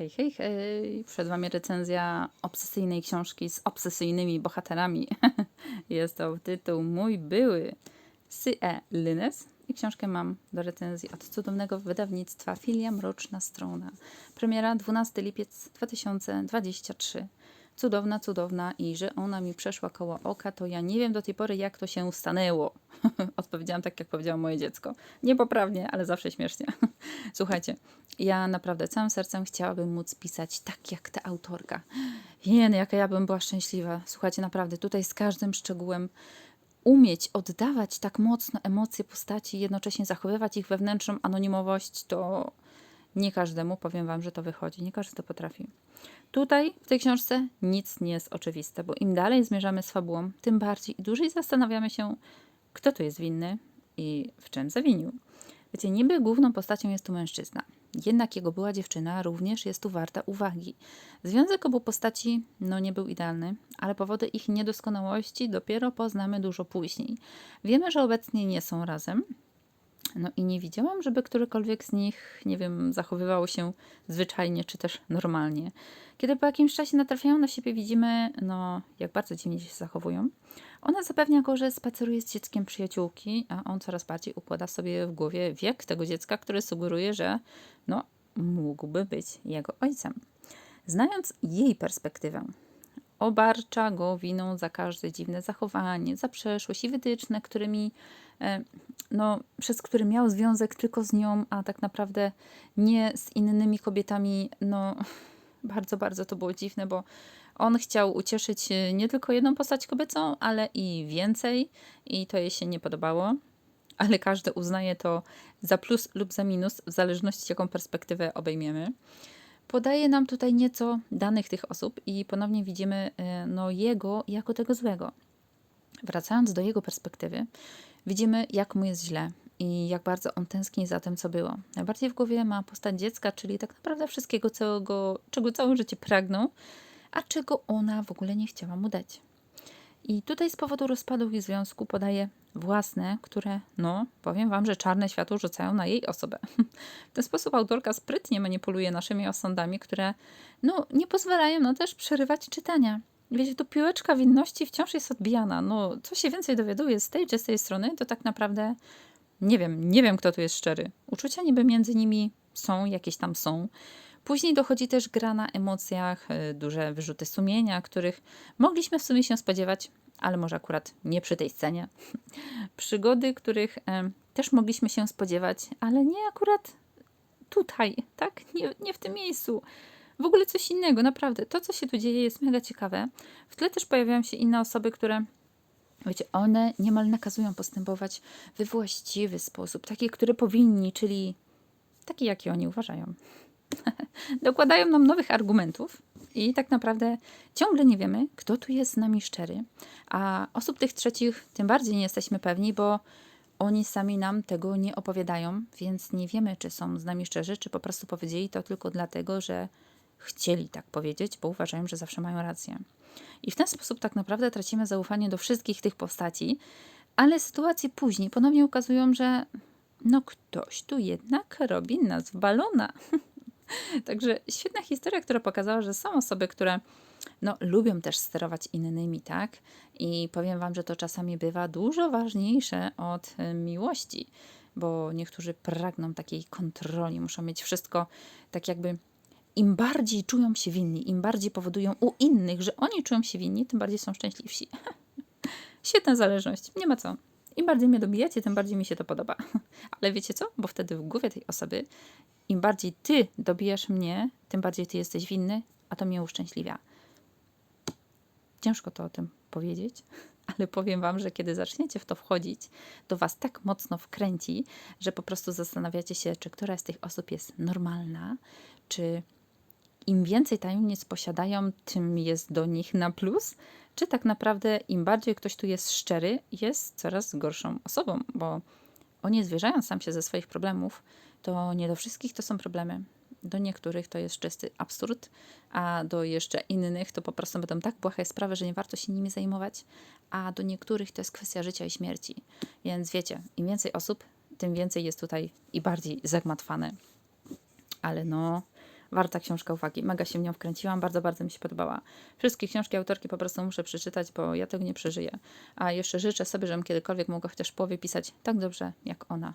hej, hej, hej. Przed Wami recenzja obsesyjnej książki z obsesyjnymi bohaterami. Jest to tytuł Mój były C.E. Lynes. I książkę mam do recenzji od cudownego wydawnictwa Filia Mroczna Strona. Premiera 12 lipiec 2023. Cudowna, cudowna i że ona mi przeszła koło oka, to ja nie wiem do tej pory, jak to się stanęło. Odpowiedziałam tak, jak powiedziało moje dziecko. Niepoprawnie, ale zawsze śmiesznie. Słuchajcie, ja naprawdę całym sercem chciałabym móc pisać tak, jak ta autorka. Jen, jaka ja bym była szczęśliwa. Słuchajcie, naprawdę tutaj z każdym szczegółem umieć oddawać tak mocno emocje postaci, jednocześnie zachowywać ich wewnętrzną anonimowość, to nie każdemu, powiem Wam, że to wychodzi. Nie każdy to potrafi. Tutaj w tej książce nic nie jest oczywiste, bo im dalej zmierzamy z fabułą, tym bardziej i dłużej zastanawiamy się, kto tu jest winny i w czym zawinił. Wiecie, niby główną postacią jest tu mężczyzna. Jednak jego była dziewczyna również jest tu warta uwagi. Związek obu postaci no nie był idealny, ale powody ich niedoskonałości dopiero poznamy dużo później. Wiemy, że obecnie nie są razem, no i nie widziałam, żeby którykolwiek z nich, nie wiem, zachowywał się zwyczajnie czy też normalnie. Kiedy po jakimś czasie natrafiają na siebie, widzimy, no, jak bardzo dziwnie się zachowują. Ona zapewnia go, że spaceruje z dzieckiem przyjaciółki, a on coraz bardziej układa sobie w głowie wiek tego dziecka, który sugeruje, że no, mógłby być jego ojcem. Znając jej perspektywę, obarcza go winą za każde dziwne zachowanie, za przeszłość i wytyczne, którymi, no, przez które miał związek tylko z nią, a tak naprawdę nie z innymi kobietami. No, bardzo, bardzo to było dziwne, bo on chciał ucieszyć e, nie tylko jedną postać kobiecą, ale i więcej, i to jej się nie podobało. Ale każdy uznaje to za plus lub za minus, w zależności jaką perspektywę obejmiemy podaje nam tutaj nieco danych tych osób i ponownie widzimy e, no, jego jako tego złego. Wracając do jego perspektywy, widzimy, jak mu jest źle i jak bardzo on tęskni za tym, co było. Najbardziej w głowie ma postać dziecka, czyli tak naprawdę wszystkiego, czego, czego całe życie pragnął, a czego ona w ogóle nie chciała mu dać. I tutaj z powodu rozpadu ich związku podaje własne, które, no, powiem Wam, że czarne światło rzucają na jej osobę. W ten sposób autorka sprytnie manipuluje naszymi osądami, które, no, nie pozwalają no też przerywać czytania. Wiecie, tu piłeczka winności wciąż jest odbijana. No, co się więcej dowiaduje z tej czy z tej strony, to tak naprawdę nie wiem, nie wiem, kto tu jest szczery. Uczucia niby między nimi są, jakieś tam są. Później dochodzi też gra na emocjach, y, duże wyrzuty sumienia, których mogliśmy w sumie się spodziewać, ale może akurat nie przy tej scenie. Przygody, których e, też mogliśmy się spodziewać, ale nie akurat tutaj, tak? Nie, nie w tym miejscu. W ogóle coś innego, naprawdę. To, co się tu dzieje, jest mega ciekawe. W tle też pojawiają się inne osoby, które Wiecie, one niemal nakazują postępować we właściwy sposób, taki, który powinni, czyli taki, jaki oni uważają. Dokładają nam nowych argumentów i tak naprawdę ciągle nie wiemy, kto tu jest z nami szczery, a osób tych trzecich tym bardziej nie jesteśmy pewni, bo oni sami nam tego nie opowiadają, więc nie wiemy, czy są z nami szczerzy, czy po prostu powiedzieli to tylko dlatego, że chcieli tak powiedzieć, bo uważają, że zawsze mają rację. I w ten sposób tak naprawdę tracimy zaufanie do wszystkich tych postaci, ale sytuacje później ponownie ukazują, że no ktoś tu jednak robi nas w balona. Także świetna historia, która pokazała, że są osoby, które no, lubią też sterować innymi, tak? I powiem Wam, że to czasami bywa dużo ważniejsze od e, miłości, bo niektórzy pragną takiej kontroli, muszą mieć wszystko tak jakby. Im bardziej czują się winni, im bardziej powodują u innych, że oni czują się winni, tym bardziej są szczęśliwsi. Świetna zależność, nie ma co. Im bardziej mnie dobijacie, tym bardziej mi się to podoba. Ale wiecie co? Bo wtedy w głowie tej osoby, im bardziej ty dobijasz mnie, tym bardziej ty jesteś winny, a to mnie uszczęśliwia. Ciężko to o tym powiedzieć, ale powiem Wam, że kiedy zaczniecie w to wchodzić, to Was tak mocno wkręci, że po prostu zastanawiacie się, czy któraś z tych osób jest normalna, czy im więcej tajemnic posiadają, tym jest do nich na plus, czy tak naprawdę im bardziej ktoś tu jest szczery, jest coraz gorszą osobą, bo oni zwierzając sam się ze swoich problemów, to nie do wszystkich to są problemy. Do niektórych to jest czysty absurd, a do jeszcze innych to po prostu będą tak błahe sprawy, że nie warto się nimi zajmować, a do niektórych to jest kwestia życia i śmierci. Więc wiecie, im więcej osób, tym więcej jest tutaj i bardziej zagmatwane. Ale no, warta książka uwagi. Mega się w nią wkręciłam, bardzo, bardzo mi się podobała. Wszystkie książki autorki po prostu muszę przeczytać, bo ja tego nie przeżyję. A jeszcze życzę sobie, żebym kiedykolwiek mogła chociaż połowie pisać tak dobrze jak ona.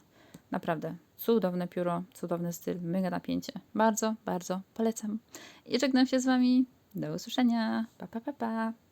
Naprawdę cudowne pióro, cudowny styl, mega napięcie. Bardzo, bardzo polecam. I żegnam się z Wami. Do usłyszenia. Pa, pa, pa, pa.